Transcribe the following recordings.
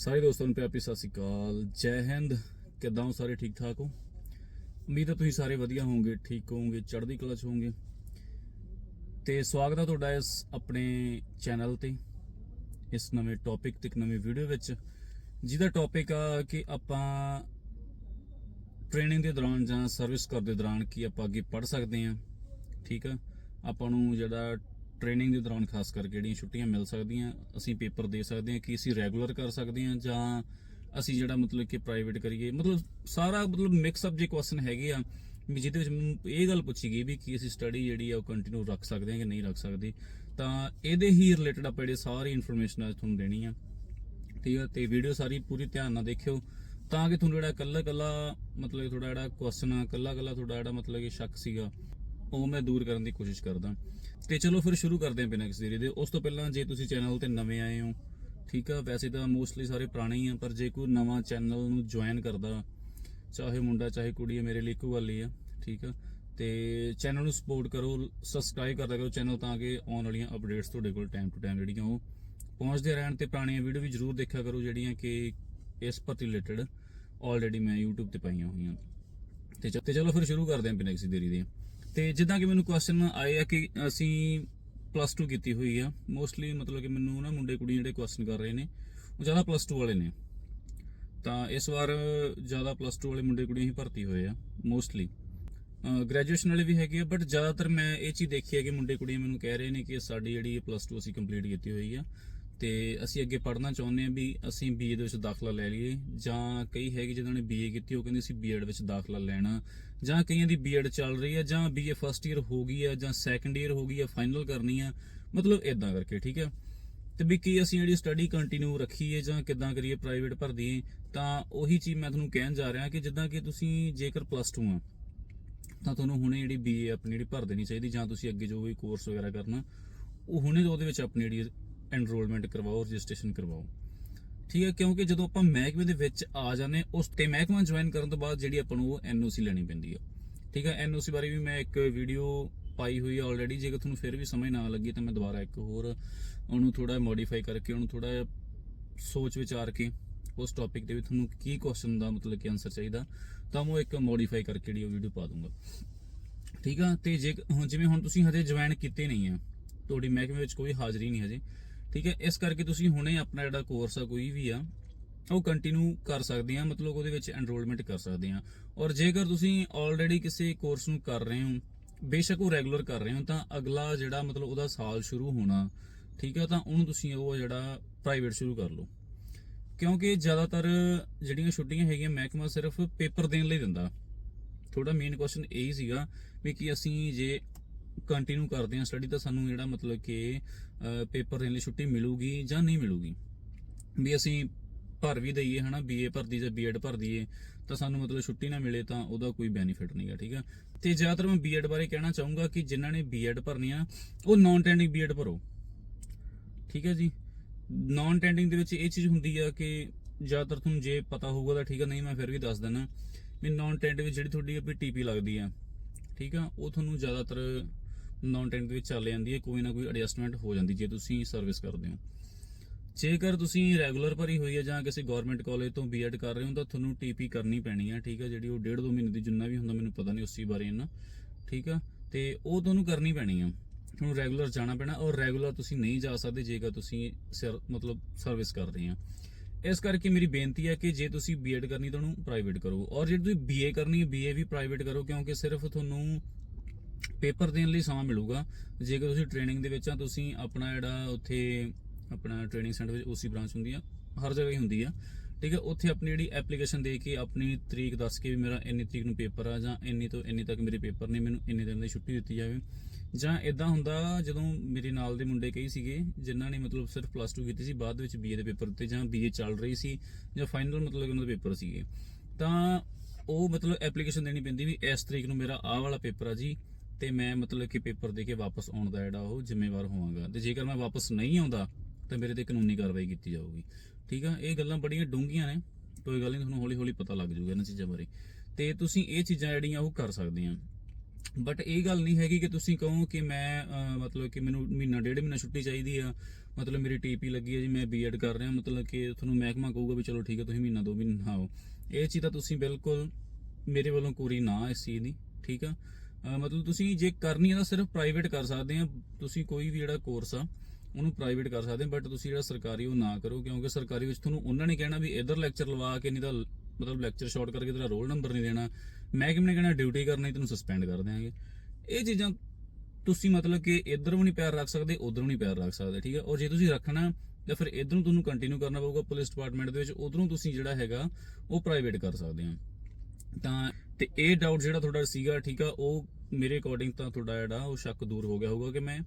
ਸਾਰੇ ਦੋਸਤਾਂ ਨੂੰ ਪਿਆਰ ਭਰੀ ਸਤਿ ਸ਼੍ਰੀ ਅਕਾਲ। ਜੈ ਹਿੰਦ। ਕਿੱਦਾਂ ਹੋ ਸਾਰੇ? ਠੀਕ ਠਾਕ ਹੋ? ਉਮੀਦ ਹੈ ਤੁਸੀਂ ਸਾਰੇ ਵਧੀਆ ਹੋਵੋਗੇ, ਠੀਕ ਹੋਵੋਗੇ, ਚੜ੍ਹਦੀ ਕਲਾ ਚ ਹੋਵੋਗੇ। ਤੇ ਸਵਾਗਤ ਹੈ ਤੁਹਾਡਾ ਇਸ ਆਪਣੇ ਚੈਨਲ ਤੇ, ਇਸ ਨਵੇਂ ਟੌਪਿਕ ਤੇ, ਇੱਕ ਨਵੀਂ ਵੀਡੀਓ ਵਿੱਚ, ਜਿਹਦਾ ਟੌਪਿਕ ਆ ਕਿ ਆਪਾਂ ਟ੍ਰੇਨਿੰਗ ਦੇ ਦੌਰਾਨ ਜਾਂ ਸਰਵਿਸ ਕਰਦੇ ਦੌਰਾਨ ਕੀ ਆਪਾਂ ਅੱਗੇ ਪੜ ਸਕਦੇ ਹਾਂ। ਠੀਕ ਆ? ਆਪਾਂ ਨੂੰ ਜਿਹੜਾ ਟ੍ਰੇਨਿੰਗ ਦੇ ਦੌਰਾਨ ਖਾਸ ਕਰਕੇ ਜਿਹੜੀਆਂ ਛੁੱਟੀਆਂ ਮਿਲ ਸਕਦੀਆਂ, ਅਸੀਂ ਪੇਪਰ ਦੇ ਸਕਦੇ ਹਾਂ ਕਿ ਅਸੀਂ ਰੈਗੂਲਰ ਕਰ ਸਕਦੇ ਹਾਂ ਜਾਂ ਅਸੀਂ ਜਿਹੜਾ ਮਤਲਬ ਕਿ ਪ੍ਰਾਈਵੇਟ ਕਰੀਏ। ਮਤਲਬ ਸਾਰਾ ਮਤਲਬ ਮਿਕਸ ਅਪ ਜੇ ਕੁਐਸਚਨ ਹੈਗੇ ਆ, ਵੀ ਜਿਹਦੇ ਵਿੱਚ ਮੈਨੂੰ ਇਹ ਗੱਲ ਪੁੱਛੀ ਗਈ ਵੀ ਕੀ ਅਸੀਂ ਸਟੱਡੀ ਜਿਹੜੀ ਆ ਉਹ ਕੰਟੀਨਿਊ ਰੱਖ ਸਕਦੇ ਹਾਂ ਕਿ ਨਹੀਂ ਰੱਖ ਸਕਦੇ, ਤਾਂ ਇਹਦੇ ਹੀ ਰਿਲੇਟਡ ਆਪਾਂ ਜਿਹੜੇ ਸਾਰੀ ਇਨਫੋਰਮੇਸ਼ਨ ਅੱਜ ਤੁਹਾਨੂੰ ਦੇਣੀ ਆ। ਠੀਕ ਹੈ ਤੇ ਵੀਡੀਓ ਸਾਰੀ ਪੂਰੀ ਧਿਆਨ ਨਾਲ ਦੇਖਿਓ, ਤਾਂ ਕਿ ਤੁਹਾਨੂੰ ਜਿਹੜਾ ਕੱਲਾ ਕੱਲਾ ਮਤਲਬ ਥੋੜਾ ਜਿਹੜਾ ਕੁਐਸਚਨ ਆ ਕੱਲਾ ਕੱਲਾ ਤੁਹਾਡਾ ਜਿਹੜਾ ਮਤਲਬ ਕਿ ਸ਼ੱਕ ਸੀਗਾ ਉਹ ਮੈਂ ਦੂਰ ਕਰਨ ਦੀ ਕੋਸ਼ਿਸ਼ ਕਰਦਾ। ਤੇ ਚਲੋ ਫਿਰ ਸ਼ੁਰੂ ਕਰਦੇ ਹਾਂ ਬਿਨਾਂ ਕਿਸੇ ਦੇਰੀ ਦੇ। ਉਸ ਤੋਂ ਪਹਿਲਾਂ ਜੇ ਤੁਸੀਂ ਚੈਨਲ ਤੇ ਨਵੇਂ ਆਏ ਹੋ, ਠੀਕ ਆ, ਵੈਸੇ ਤਾਂ ਮੋਸਟਲੀ ਸਾਰੇ ਪੁਰਾਣੇ ਹੀ ਆ, ਪਰ ਜੇ ਕੋਈ ਨਵਾਂ ਚੈਨਲ ਨੂੰ ਜੁਆਇਨ ਕਰਦਾ, ਚਾਹੇ ਮੁੰਡਾ, ਚਾਹੇ ਕੁੜੀ ਹੈ ਮੇਰੇ ਲਈ ਇੱਕੋ ਗੱਲ ਹੀ ਆ, ਠੀਕ ਆ, ਤੇ ਚੈਨਲ ਨੂੰ ਸਪੋਰਟ ਕਰੋ ਸਬਸਕ੍ਰਾਈਬ ਕਰਦਾ ਕਰੋ ਚੈਨਲ ਤਾਂ ਕਿ ਆਉਣ ਵਾਲੀਆਂ ਅਪਡੇਟਸ ਤੁਹਾਡੇ ਕੋਲ ਟਾਈਮ ਟੂ ਟਾਈਮ ਜਿਹੜੀਆਂ ਉਹ ਪਹੁੰਚਦੇ ਰਹਿਣ ਤੇ ਪੁਰਾਣੀਆਂ ਵੀਡੀਓ ਵੀ ਜਰੂਰ ਦੇਖਿਆ ਕਰੋ ਜਿਹੜੀਆਂ ਕਿ ਇਸ ਪਰ ਰਿਲੇਟਡ ਆਲਰੇਡੀ ਮੈਂ YouTube ਤੇ ਪਾਈਆਂ ਹੋਈਆਂ। ਤੇ ਚ- ਤੇ ਚਲੋ ਫਿਰ ਸ਼ੁਰੂ ਕਰਦੇ ਹਾਂ ਬਿਨਾਂ ਕਿਸੇ ਦੇਰੀ ਦੇ। ਤੇ ਜਿੱਦਾਂ ਕਿ ਮੈਨੂੰ ਕੁਐਸਚਨ ਆਏ ਆ ਕਿ ਅਸੀਂ ਪਲੱਸ 2 ਕੀਤੀ ਹੋਈ ਆ ਮੋਸਟਲੀ ਮਤਲਬ ਕਿ ਮੈਨੂੰ ਨਾ ਮੁੰਡੇ ਕੁੜੀ ਜਿਹੜੇ ਕੁਐਸਚਨ ਕਰ ਰਹੇ ਨੇ, ਉਹ ਜ਼ਿਆਦਾ ਪਲੱਸ 2 ਵਾਲੇ ਨੇ। ਤਾਂ ਇਸ ਵਾਰ ਜ਼ਿਆਦਾ ਪਲੱਸ 2 ਵਾਲੇ ਮੁੰਡੇ ਕੁੜੀਆਂ ਹੀ ਭਰਤੀ ਹੋਏ ਆ ਮੋਸਟਲੀ ਗ੍ਰੈਜੂਏਸ਼ਨ ਵਾਲੇ ਵੀ ਹੈਗੇ ਆ ਬਟ ਜ਼ਿਆਦਾਤਰ ਮੈਂ ਇਹ ਚੀਜ਼ ਦੇਖੀ ਹੈ ਕਿ ਮੁੰਡੇ ਕੁੜੀਆਂ ਮੈਨੂੰ ਕਹਿ ਰਹੇ ਨੇ ਕਿ ਸਾਡੀ ਜਿਹੜੀ ਪਲੱਸ 2 ਅਸੀਂ ਕੰਪਲੀਟ ਕੀਤੀ ਹੋਈ ਆ। ਤੇ ਅਸੀਂ ਅੱਗੇ ਪੜ੍ਹਨਾ ਚਾਹੁੰਦੇ ਹਾਂ ਵੀ ਅਸੀਂ ਬੀਏ ਦੇ ਵਿੱਚ ਦਾਖਲਾ ਲੈ ਲਈਏ, ਜਾਂ ਕਈ ਹੈਗੇ ਜਿਨ੍ਹਾਂ ਨੇ ਬੀਏ ਕੀਤੀ, ਉਹ ਕਹਿੰਦੇ ਅਸੀਂ ਬੀਐਡ ਵਿੱਚ ਦਾਖਲਾ ਲੈਣਾ। ਜਾਂ ਕਈਆਂ ਦੀ ਬੀਐਡ ਚੱਲ ਰਹੀ ਹੈ, ਜਾਂ ਬੀਏ ਫਸਟ ਈਅਰ ਹੋ ਗਈ ਹੈ, ਜਾਂ ਸੈਕੰਡ ਈਅਰ ਹੋ ਗਈ ਹੈ ਫਾਈਨਲ ਕਰਨੀ ਆ ਮਤਲਬ ਇਦਾਂ ਕਰਕੇ, ਠੀਕ ਹੈ? ਤੇ ਵੀ ਕੀ ਅਸੀਂ ਜਿਹੜੀ ਸਟੱਡੀ ਕੰਟੀਨਿਊ ਰੱਖੀਏ ਜਾਂ ਕਿੱਦਾਂ ਕਰੀਏ ਪ੍ਰਾਈਵੇਟ ਭਰ ਦਈਏ, ਤਾਂ ਉਹੀ ਚੀਜ਼ ਮੈਂ ਤੁਹਾਨੂੰ ਕਹਿਣ ਜਾ ਰਿਹਾ ਕਿ ਜਿੱਦਾਂ ਕਿ ਤੁਸੀਂ ਜੇਕਰ ਪਲੱਸ 2 ਆ, ਤਾਂ ਤੁਹਾਨੂੰ ਹੁਣੇ ਜਿਹੜੀ ਬੀਏ ਆਪਣੀ ਜਿਹੜੀ ਭਰ ਦੇਣੀ ਚਾਹੀਦੀ, ਜਾਂ ਤੁਸੀਂ ਅੱਗੇ ਜੋ ਵੀ ਕੋਰਸ ਵਗੈਰਾ ਕਰਨਾ, ਉਹ ਹੁਣੇ ਉਹਦੇ ਵਿੱਚ ਆਪਣੀ ਜਿਹੜੀ ਐਨਰੋਲਮੈਂਟ ਕਰਵਾਓ, ਰਜਿਸਟ੍ਰੇਸ਼ਨ ਕਰਵਾਓ। ਠੀਕ ਹੈ, ਕਿਉਂਕਿ ਜਦੋਂ ਆਪਾਂ ਮਹਿਕਮੇ ਦੇ ਵਿੱਚ ਆ ਜਾਂਦੇ ਉਸ ਤੇ ਮਹਿਕਮਾ ਜੁਆਇਨ ਕਰਨ ਤੋਂ ਬਾਅਦ ਜਿਹੜੀ ਆਪਾਂ ਨੂੰ ਉਹ ਐਨਓਸੀ ਲੈਣੀ ਪੈਂਦੀ ਹੈ ਠੀਕ ਹੈ ਐਨਓਸੀ ਬਾਰੇ ਵੀ ਮੈਂ ਇੱਕ ਵੀਡੀਓ ਪਾਈ ਹੋਈ ਹੈ ਆਲਰੇਡੀ ਜੇਕਰ ਤੁਹਾਨੂੰ ਫਿਰ ਵੀ ਸਮਝ ਨਾ ਲੱਗੀ ਤਾਂ ਮੈਂ ਦੁਬਾਰਾ ਇੱਕ ਹੋਰ ਉਹਨੂੰ ਥੋੜਾ ਮੋਡੀਫਾਈ ਕਰਕੇ, ਉਹਨੂੰ ਥੋੜਾ ਸੋਚ ਵਿਚਾਰ ਕੇ ਉਸ ਟੌਪਿਕ ਦੇ ਵੀ ਤੁਹਾਨੂੰ ਕੀ ਕੁਐਸਚਨ ਦਾ ਮਤਲਬ ਕਿ ਆਨਸਰ ਚਾਹੀਦਾ, ਤਾਂ ਮੈਂ ਉਹ ਇੱਕ ਮੋਡੀਫਾਈ ਕਰਕੇ ਜਿਹੜੀ ਉਹ ਵੀਡੀਓ ਪਾ ਦੂੰਗਾ। ਠੀਕ ਆ, ਤੇ ਜੇ ਹੁਣ ਜਿਵੇਂ ਹੁਣ ਤੁਸੀਂ ਹਜੇ ਜੁਆਇਨ ਕੀਤੇ ਨਹੀਂ ਆ, ਤੁਹਾਡੀ ਮਹਿਕਮੇ ਵਿੱਚ ਕੋਈ ਹਾਜ਼ਰੀ ਨਹੀਂ ਹਜੇ ਠੀਕ ਹੈ, ਇਸ ਕਰਕੇ ਤੁਸੀਂ ਹੁਣੇ ਆਪਣਾ ਜਿਹੜਾ ਕੋਰਸ ਆ, ਕੋਈ ਵੀ ਆ, ਉਹ ਕੰਟੀਨਿਊ ਕਰ ਸਕਦੇ ਆ, ਮਤਲਬ ਉਹਦੇ ਵਿੱਚ ਐਨਰੋਲਮੈਂਟ ਕਰ ਸਕਦੇ ਆ। ਔਰ ਜੇਕਰ ਤੁਸੀਂ ਆਲਰੇਡੀ ਕਿਸੇ ਕੋਰਸ ਨੂੰ ਕਰ ਰਹੇ ਹੋ, ਬੇਸ਼ੱਕ ਉਹ ਰੈਗੂਲਰ ਕਰ ਰਹੇ ਹੋ, ਤਾਂ ਅਗਲਾ ਜਿਹੜਾ ਮਤਲਬ ਉਹਦਾ ਸਾਲ ਸ਼ੁਰੂ ਹੋਣਾ, ਠੀਕ ਆ, ਤਾਂ ਉਹਨੂੰ ਤੁਸੀਂ ਉਹ ਜਿਹੜਾ ਪ੍ਰਾਈਵੇਟ ਸ਼ੁਰੂ ਕਰ ਲਓ। ਕਿਉਂਕਿ ਜ਼ਿਆਦਾਤਰ ਜਿਹੜੀਆਂ ਛੁੱਟੀਆਂ ਹੈਗੀਆਂ, ਮਹਿਕਮਾ ਸਿਰਫ ਪੇਪਰ ਦੇਣ ਲਈ ਦਿੰਦਾ। ਥੋੜਾ ਮੇਨ ਕੁਐਸਚਨ ਇਹ ਹੀ ਸੀਗਾ ਵੀ ਕਿ ਅਸੀਂ ਜੇ ਕੰਟੀਨਿਊ ਕਰਦੇ ਹਾਂ ਸਟੱਡੀ ਤਾਂ ਸਾਨੂੰ ਜਿਹੜਾ ਮਤਲਬ ਕਿ ਪੇਪਰ ਦੇਣ ਲਈ ਛੁੱਟੀ ਮਿਲੂਗੀ ਜਾਂ ਨਹੀਂ ਮਿਲੂਗੀ? ਵੀ ਅਸੀਂ ਭਰ ਵੀ ਦਈਏ, ਹਨਾ ਬੀਏ ਭਰਦੀ ਜਾਂ ਬੀਐਡ ਭਰ ਦਈਏ, ਤਾਂ ਸਾਨੂੰ ਮਤਲਬ ਛੁੱਟੀ ਨਾ ਮਿਲੇ ਤਾਂ ਉਹਦਾ ਕੋਈ ਬੈਨੀਫਿਟ ਨਹੀਂਗਾ ਠੀਕ ਆ? ਤੇ ਜ਼ਿਆਦਾਤਰ ਮੈਂ ਬੀਐਡ ਬਾਰੇ ਕਹਿਣਾ ਚਾਹੂੰਗਾ ਕਿ ਜਿਨ੍ਹਾਂ ਨੇ ਬੀਐਡ ਭਰਨੀ ਆ ਉਹ ਨਾਨ ਟੈਂਡਿੰਗ ਬੀਐਡ ਭਰੋ। ਠੀਕ ਹੈ ਜੀ? ਨਾਨ ਟੈਂਡਿੰਗ ਦੇ ਵਿੱਚ ਇਹ ਚੀਜ਼ ਹੁੰਦੀ ਆ ਕਿ ਜ਼ਿਆਦਾਤਰ ਤੁਹਾਨੂੰ ਜੇ ਪਤਾ ਹੋਊਗਾ ਤਾਂ ਠੀਕ ਆ, ਨਹੀਂ ਮੈਂ ਫਿਰ ਵੀ ਦੱਸ ਦਿੰਦਾ ਵੀ ਨਾਨ ਟੈਂਡ ਵਿੱਚ ਜਿਹੜੀ ਤੁਹਾਡੀ ਆਪਣੀ ਟੀਪੀ ਲੱਗਦੀ ਆ, ਠੀਕ ਆ, ਉਹ ਤੁਹਾਨੂੰ ਜ਼ਿਆਦਾਤਰ ਨਾਨ ਟੈਂਟ ਦੇ ਵਿੱਚ ਚੱਲ ਜਾਂਦੀ ਹੈ, ਕੋਈ ਨਾ ਕੋਈ ਐਡਜਸਟਮੈਂਟ ਹੋ ਜਾਂਦੀ ਜੇ ਤੁਸੀਂ ਸਰਵਿਸ ਕਰਦੇ ਹੋ। ਜੇਕਰ ਤੁਸੀਂ ਰੈਗੂਲਰ ਭਰੀ ਹੋਈ ਹੈ ਜਾਂ ਕਿਸੇ ਗਵਰਨਮੈਂਟ ਕਾਲਜ ਤੋਂ ਬੀਐਡ ਕਰ ਰਹੇ ਹੋ, ਤਾਂ ਤੁਹਾਨੂੰ ਟੀਪੀ ਕਰਨੀ ਪੈਣੀ ਹੈ, ਠੀਕ ਹੈ? ਜਿਹੜੀ ਉਹ ਡੇਢ ਦੋ ਮਹੀਨੇ ਦੀ ਜਿੰਨਾ ਵੀ ਹੁੰਦਾ, ਮੈਨੂੰ ਪਤਾ ਨਹੀਂ ਉਸੇ ਬਾਰੇ ਇੰਨਾ, ਠੀਕ ਆ ਤੇ ਉਹ ਤੁਹਾਨੂੰ ਕਰਨੀ ਪੈਣੀ ਆ ਤੁਹਾਨੂੰ ਰੈਗੂਲਰ ਜਾਣਾ ਪੈਣਾ ਔਰ ਰੈਗੂਲਰ ਤੁਸੀਂ ਨਹੀਂ ਜਾ ਸਕਦੇ ਜੇਕਰ ਤੁਸੀਂ ਸਿਰ- ਮਤਲਬ ਸਰਵਿਸ ਕਰ ਰਹੇ ਆ ਇਸ ਕਰਕੇ ਮੇਰੀ ਬੇਨਤੀ ਹੈ ਕਿ ਜੇ ਤੁਸੀਂ ਬੀਐਡ ਕਰਨੀ, ਤਾਂ ਉਹਨੂੰ ਪ੍ਰਾਈਵੇਟ ਕਰੋ। ਔਰ ਜੇ ਤੁਸੀਂ ਬੀਏ ਕਰਨੀ ਹੈ ਬੀਏ ਵੀ ਪ੍ਰਾਈਵੇਟ ਕਰੋ, ਕਿਉਂਕਿ ਸਿਰਫ ਤੁਹਾਨੂੰ ਪੇਪਰ ਦੇਣ ਲਈ ਸਮਾਂ ਮਿਲੂਗਾ। ਜੇਕਰ ਤੁਸੀਂ ਟ੍ਰੇਨਿੰਗ ਦੇ ਵਿੱਚ ਆ, ਤੁਸੀਂ ਆਪਣਾ ਜਿਹੜਾ ਉੱਥੇ ਆਪਣਾ ਟ੍ਰੇਨਿੰਗ ਸੈਂਟਰ ਵਿੱਚ ਓਸੀ ਬ੍ਰਾਂਚ ਹੁੰਦੀ ਆ, ਹਰ ਜਗ੍ਹਾ ਹੀ ਹੁੰਦੀ ਆ। ਠੀਕ ਹੈ ਉੱਥੇ ਆਪਣੀ ਜਿਹੜੀ ਐਪਲੀਕੇਸ਼ਨ ਦੇ ਕੇ ਆਪਣੀ ਤਰੀਕ ਦੱਸ ਕੇ ਵੀ ਮੇਰਾ ਇੰਨੀ ਤਰੀਕ ਨੂੰ ਪੇਪਰ ਆ, ਜਾਂ ਇੰਨੀ ਤੋਂ ਇੰਨੀ ਤੱਕ ਮੇਰੇ ਪੇਪਰ ਨੇ ਮੈਨੂੰ ਇੰਨੇ ਦਿਨ ਦੀ ਛੁੱਟੀ ਦਿੱਤੀ ਜਾਵੇ। ਜਾਂ ਇਦਾਂ ਹੁੰਦਾ, ਜਦੋਂ ਮੇਰੇ ਨਾਲ ਦੇ ਮੁੰਡੇ ਕਈ ਸੀਗੇ, ਜਿਨ੍ਹਾਂ ਨੇ ਮਤਲਬ ਸਿਰਫ ਪਲੱਸ 2 ਕੀਤੀ ਸੀ, ਬਾਅਦ ਵਿੱਚ ਬੀਏ ਦੇ ਪੇਪਰ ਦਿੱਤੇ, ਜਾਂ ਬੀਏ ਚੱਲ ਰਹੀ ਸੀ, ਜਾਂ ਫਾਈਨਲ ਮਤਲਬ ਉਹਨਾਂ ਦੇ ਪੇਪਰ ਸੀਗੇ। ਤਾਂ ਉਹ ਮਤਲਬ ਐਪਲੀਕੇਸ਼ਨ ਦੇਣੀ ਪੈਂਦੀ ਵੀ ਇਸ ਤਰੀਕ ਨੂੰ ਮੇਰਾ ਆਹ ਵਾਲਾ ਪੇਪਰ ਆ ਜੀ ਤੇ ਮੈਂ ਮਤਲਬ ਕਿ ਪੇਪਰ ਦੇ ਕੇ ਵਾਪਸ ਆਉਣ ਦਾ ਜਿਹੜਾ ਉਹ ਜ਼ਿੰਮੇਵਾਰ ਹੋਵਾਂਗਾ। ਤੇ ਜੇਕਰ ਮੈਂ ਵਾਪਸ ਨਹੀਂ ਆਉਂਦਾ, ਤਾਂ ਮੇਰੇ ਤੇ ਕਾਨੂੰਨੀ ਕਾਰਵਾਈ ਕੀਤੀ ਜਾਊਗੀ। ਠੀਕ ਆ? ਇਹ ਗੱਲਾਂ ਬੜੀਆਂ ਡੂੰਘੀਆਂ ਨੇ। ਕੋਈ ਗੱਲ ਨਹੀਂ, ਤੁਹਾਨੂੰ ਹੌਲੀ ਹੌਲੀ ਪਤਾ ਲੱਗ ਜਾਊਗਾ ਇਹਨਾਂ ਚੀਜ਼ਾਂ ਬਾਰੇ। ਤੇ ਤੁਸੀਂ ਇਹ ਚੀਜ਼ਾਂ ਜਿਹੜੀਆਂ ਉਹ ਕਰ ਸਕਦੇ ਆ। ਬਟ ਇਹ ਗੱਲ ਨਹੀਂ ਹੈਗੀ ਕਿ ਤੁਸੀਂ ਕਹੋ ਕਿ ਮੈਂ ਮਤਲਬ ਕਿ ਮੈਨੂੰ ਮਹੀਨਾ, ਡੇਢ ਮਹੀਨਾ ਛੁੱਟੀ ਚਾਹੀਦੀ ਆ। ਮਤਲਬ ਮੇਰੀ ਟੀਪੀ ਲੱਗੀ ਹੈ ਜੀ, ਮੈਂ ਬੀਐਡ ਕਰ ਰਿਹਾ। ਮਤਲਬ ਕਿ ਤੁਹਾਨੂੰ ਮਹਿਕਮਾ ਕਹੂਗਾ ਵੀ ਚਲੋ ਠੀਕ ਹੈ ਤੁਸੀਂ ਮਹੀਨਾ, ਦੋ ਮਹੀਨਾ ਆਓ। ਇਹ ਚੀਜ਼ ਤਾਂ ਤੁਸੀਂ ਬਿਲਕੁਲ ਮੇਰੇ ਵੱਲੋਂ ਕੋਰੀ ਨਾ ਇਸ ਚੀਜ਼ ਦੀ। ਠੀਕ ਆ? ਮਤਲਬ ਤੁਸੀਂ ਜੇ ਕਰਨੀ ਹੈ ਤਾਂ ਸਿਰਫ ਪ੍ਰਾਈਵੇਟ ਕਰ ਸਕਦੇ ਆ। ਤੁਸੀਂ ਕੋਈ ਵੀ ਜਿਹੜਾ ਕੋਰਸ ਆ, ਉਹਨੂੰ ਪ੍ਰਾਈਵੇਟ ਕਰ ਸਕਦੇ ਬਟ ਤੁਸੀਂ ਜਿਹੜਾ ਸਰਕਾਰੀ ਉਹ ਨਾ ਕਰੋ, ਕਿਉਂਕਿ ਸਰਕਾਰੀ ਵਿੱਚ ਤੁਹਾਨੂੰ ਉਹਨਾਂ ਨੇ ਕਹਿਣਾ ਵੀ ਇਧਰ ਲੈਕਚਰ ਲਵਾ ਕੇ ਨਹੀਂ ਤਾਂ ਮਤਲਬ ਲੈਕਚਰ ਸ਼ਾਰਟ ਕਰਕੇ ਤੇਰਾ ਰੋਲ ਨੰਬਰ ਨਹੀਂ ਦੇਣਾ। ਮਹਿਕਮੇ ਨੇ ਕਹਿਣਾ ਡਿਊਟੀ ਕਰਨੀ ਤੈਨੂੰ ਸਸਪੈਂਡ ਕਰ ਦਿਆਂਗੇ। ਇਹ ਚੀਜ਼ਾਂ ਤੁਸੀਂ ਮਤਲਬ ਕਿ ਇਧਰ ਵੀ ਨਹੀਂ ਪੈਰ ਰੱਖ ਸਕਦੇ, ਉਧਰ ਵੀ ਨਹੀਂ ਪੈਰ ਰੱਖ ਸਕਦੇ, ਠੀਕ ਹੈ ਔਰ ਜੇ ਤੁਸੀਂ ਰੱਖਣਾ, ਤਾਂ ਫਿਰ ਇਧਰੋਂ ਤੁਹਾਨੂੰ ਕੰਟੀਨਿਊ ਕਰਨਾ ਪਊਗਾ ਪੁਲਿਸ ਡਿਪਾਰਟਮੈਂਟ ਦੇ ਵਿੱਚ, ਉਧਰੋਂ ਤੁਸੀਂ ਜਿਹੜਾ ਹੈਗਾ, ਉਹ ਪ੍ਰਾਈਵੇਟ ਕਰ ਸਕਦੇ ਆ। ਤਾਂ ਤੇ ਇਹ ਡਾਊਟ ਜਿਹੜਾ ਤੁਹਾਡਾ ਸੀਗਾ, ਠੀਕ ਆ, ਉਹ ਮੇਰੇ ਅਕੋਰਡਿੰਗ ਤਾਂ ਤੁਹਾਡਾ ਜਿਹੜਾ, ਉਹ ਸ਼ੱਕ ਦੂਰ ਹੋ ਗਿਆ ਹੋਊਗਾ ਕਿ ਮੈਂ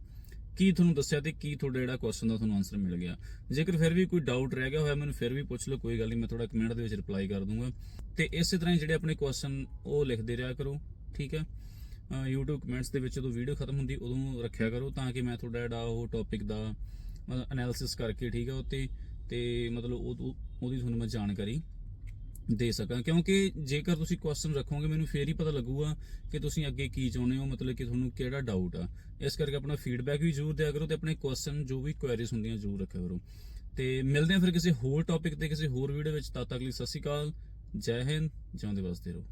ਕੀ ਤੁਹਾਨੂੰ ਦੱਸਿਆ ਤੇ ਕੀ ਤੁਹਾਡਾ ਜਿਹੜਾ ਕੁਐਸਚਨ ਦਾ ਤੁਹਾਨੂੰ ਆਨਸਰ ਮਿਲ ਗਿਆ। ਜੇਕਰ ਫਿਰ ਵੀ ਕੋਈ ਡਾਊਟ ਰਹਿ ਗਿਆ ਹੋਇਆ, ਮੈਨੂੰ ਫਿਰ ਵੀ ਪੁੱਛ ਲਓ, ਕੋਈ ਗੱਲ ਨਹੀਂ, ਮੈਂ ਤੁਹਾਡਾ ਕਮੈਂਟ ਦੇ ਵਿੱਚ ਰਿਪਲਾਈ ਕਰ ਦੂੰਗਾ। ਤੇ ਇਸੇ ਤਰ੍ਹਾਂ ਹੀ ਜਿਹੜੇ ਆਪਣੇ ਕੁਐਸਚਨ ਉਹ ਲਿਖਦੇ ਰਿਹਾ ਕਰੋ, ਠੀਕ ਹੈ ਅਹ YouTube ਕਮੈਂਟਸ ਦੇ ਵਿੱਚ ਜਦੋਂ ਵੀਡੀਓ ਖਤਮ ਹੁੰਦੀ, ਉਦੋਂ ਰੱਖਿਆ ਕਰੋ ਤਾਂ ਕਿ ਮੈਂ ਤੁਹਾਡਾ ਜਿਹੜਾ ਉਹ ਟੌਪਿਕ ਦਾ ਮਤਲਬ ਐਨਾਲਿਸਿਸ ਕਰਕੇ, ਠੀਕ ਹੈ ਉੱਤੇ ਤੇ ਮਤਲਬ ਉਹ ਉਹ- ਉਹਦੀ ਤੁਹਾਨੂੰ ਮੈਂ ਜਾਣਕਾਰੀ ਦੇ ਸਕਾਂ। ਕਿਉਂਕਿ ਜੇਕਰ ਤੁਸੀਂ ਕੁਐਸਚਨ ਰੱਖੋਗੇ, ਮੈਨੂੰ ਫੇਰ ਹੀ ਪਤਾ ਲੱਗੂਗਾ ਕਿ ਤੁਸੀਂ ਅੱਗੇ ਕੀ ਚਾਹੁੰਦੇ ਹੋ, ਮਤਲਬ ਕਿ ਤੁਹਾਨੂੰ ਕਿਹੜਾ ਡਾਊਟ ਆ। ਇਸ ਕਰਕੇ ਆਪਣਾ ਫੀਡਬੈਕ ਵੀ ਜ਼ਰੂਰ ਦਿਆ ਕਰੋ ਤੇ ਆਪਣੇ ਕੁਐਸਚਨ ਜੋ ਵੀ ਕੁਐਰੀਜ਼ ਹੁੰਦੀਆਂ ਜ਼ਰੂਰ ਰੱਖਿਆ ਕਰੋ। ਤੇ ਮਿਲਦੇ ਹਾਂ ਫਿਰ ਕਿਸੇ ਹੋਰ ਟੌਪਿਕ ਤੇ, ਕਿਸੇ ਹੋਰ ਵੀਡੀਓ ਵਿੱਚ। ਤਦ ਤੱਕ ਲਈ ਸਤਿ ਸ਼੍ਰੀ ਅਕਾਲ, ਜੈ ਹਿੰਦ ਜਿਉਂਦੇ ਵਸਦੇ ਰਹੋ।